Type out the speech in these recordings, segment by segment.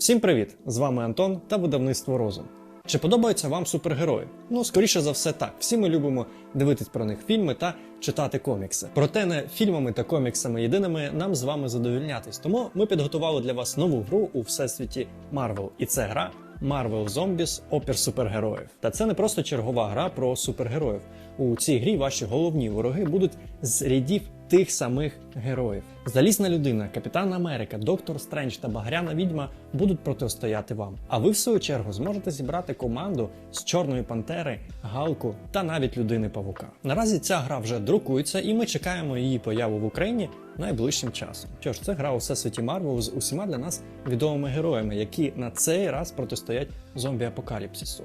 Всім привіт! З вами Антон та видавництво Розум. Чи подобаються вам супергерої? Ну, скоріше за все, так. Всі ми любимо дивитись про них фільми та читати комікси. Проте не фільмами та коміксами єдиними нам з вами задовільнятись. Тому ми підготували для вас нову гру у всесвіті Марвел. І це гра Marvel Zombies Опір супергероїв. Та це не просто чергова гра про супергероїв. У цій грі ваші головні вороги будуть з рядів тих самих героїв. Залізна людина, Капітан Америка, Доктор Стрендж та Багряна відьма будуть протистояти вам. А ви, в свою чергу, зможете зібрати команду з Чорної Пантери, Галку та навіть людини Павука. Наразі ця гра вже друкується, і ми чекаємо її появу в Україні найближчим часом. Що ж, це гра у всесвіті Марвел з усіма для нас відомими героями, які на цей раз протистоять зомбі-апокаліпсису,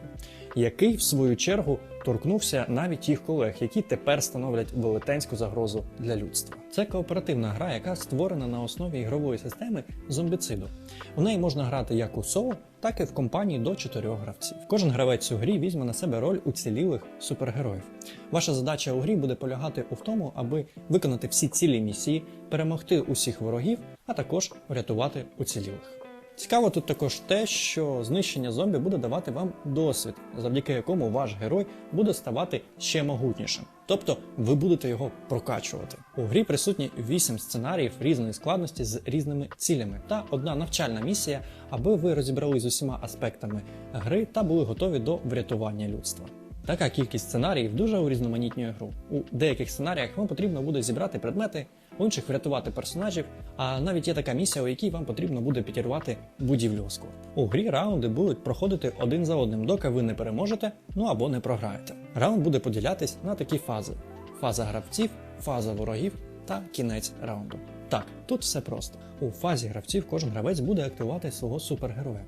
який в свою чергу торкнувся навіть їх колег, які тепер становлять велетенську загрозу для людства. Це кооперативна гра, яка створена на основі ігрової системи зомбіциду. У неї можна грати як у соло, так і в компанії до чотирьох гравців. Кожен гравець у грі візьме на себе роль уцілілих супергероїв. Ваша задача у грі буде полягати у тому, аби виконати всі цілі місії, перемогти усіх ворогів, а також врятувати уцілілих. Цікаво тут також те, що знищення зомбі буде давати вам досвід, завдяки якому ваш герой буде ставати ще могутнішим. Тобто ви будете його прокачувати. У грі присутні 8 сценаріїв різної складності з різними цілями та одна навчальна місія, аби ви розібрались з усіма аспектами гри та були готові до врятування людства. Така кількість сценаріїв дуже урізноманітнює гру. У деяких сценаріях вам потрібно буде зібрати предмети, у інших врятувати персонажів, а навіть є така місія, у якій вам потрібно буде підірвати будівлю Оскор. У грі раунди будуть проходити один за одним, доки ви не переможете, ну або не програєте. Раунд буде поділятись на такі фази: фаза гравців, фаза ворогів та кінець раунду. Так, тут все просто. У фазі гравців кожен гравець буде активувати свого супергероя.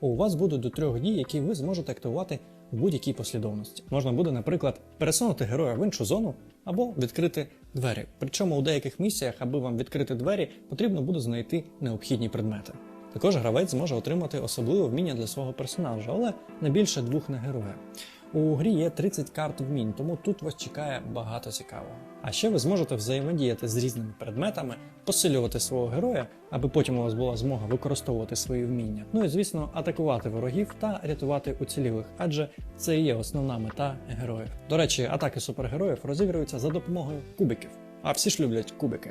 У вас будуть до трьох дій, які ви зможете активувати в будь-якій послідовності. Можна буде, наприклад, пересунути героя в іншу зону або відкрити двері. Причому у деяких місіях, аби вам відкрити двері, потрібно буде знайти необхідні предмети. Також гравець зможе отримати особливе вміння для свого персонажа, але не більше двох на героя. У грі є 30 карт вмінь, тому тут вас чекає багато цікавого. А ще ви зможете взаємодіяти з різними предметами, посилювати свого героя, аби потім у вас була змога використовувати свої вміння. Ну і звісно, атакувати ворогів та рятувати уцілілих, адже це і є основна мета героїв. До речі, атаки супергероїв розігруються за допомогою кубиків. А всі ж люблять кубики.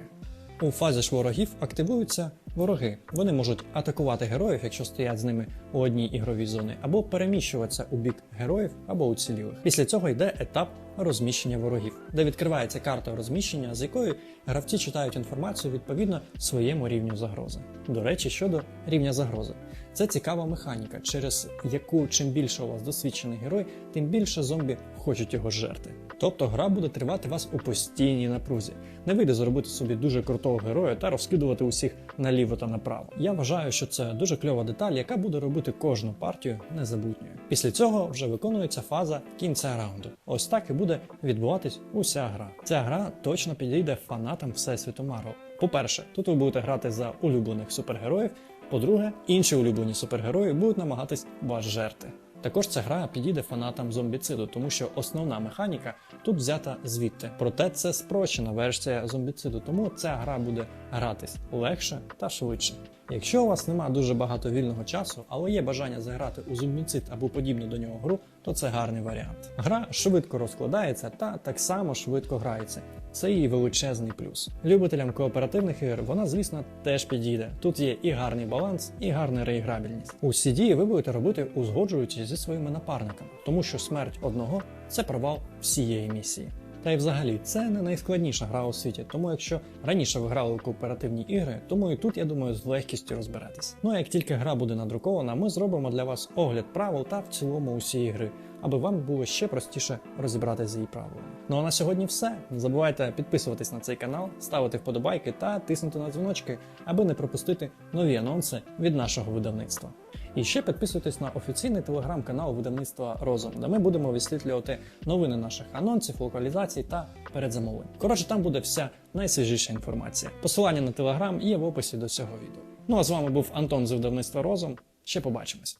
У фазі ж ворогів активуються вороги. Вони можуть атакувати героїв, якщо стоять з ними у одній ігровій зоні, або переміщуватися у бік героїв або уцілілих. Після цього йде етап розміщення ворогів, де відкривається карта розміщення, з якої гравці читають інформацію відповідно своєму рівню загрози. До речі, щодо рівня загрози. Це цікава механіка, через яку чим більше у вас досвідчений герой, тим більше зомбі хочуть його жерти. Тобто гра буде тривати вас у постійній напрузі. Не вийде зробити собі дуже крутого героя та розкидувати усіх наліво та направо. Я вважаю, що це дуже кльова деталь, яка буде робити кожну партію незабутньою. Після цього вже виконується фаза кінця раунду. Ось так і буде відбуватись уся гра. Ця гра точно підійде фанатам всесвіту Марвел. По-перше, тут ви будете грати за улюблених супергероїв. По-друге, інші улюблені супергерої будуть намагатись вас жерти. Також ця гра підійде фанатам зомбіциду, тому що основна механіка тут взята звідти. Проте це спрощена версія зомбіциду, тому ця гра буде гратись легше та швидше. Якщо у вас немає дуже багато вільного часу, але є бажання заграти у зомбіцид або подібну до нього гру, то це гарний варіант. Гра швидко розкладається та так само швидко грається. Це її величезний плюс. Любителям кооперативних ігор вона, звісно, теж підійде. Тут є і гарний баланс, і гарна реіграбельність. Усі дії ви будете робити узгоджуючись зі своїми напарниками, тому що смерть одного це провал всієї місії. Та й взагалі це не найскладніша гра у світі, тому якщо раніше ви грали у кооперативні ігри, тому і тут, я думаю, з легкістю розберетесь. Ну а як тільки гра буде надрукована, ми зробимо для вас огляд правил та в цілому усієї гри, аби вам було ще простіше розібратися з її правилами. Ну а на сьогодні все. Не забувайте підписуватись на цей канал, ставити вподобайки та тиснути на дзвіночки, аби не пропустити нові анонси від нашого видавництва. І ще підписуйтесь на офіційний телеграм-канал видавництва Розум, де ми будемо висвітлювати новини наших анонсів, локалізацій та передзамовлень. Коротше, там буде вся найсвіжіша інформація. Посилання на телеграм є в описі до цього відео. Ну а з вами був Антон з видавництва Розум. Ще побачимось.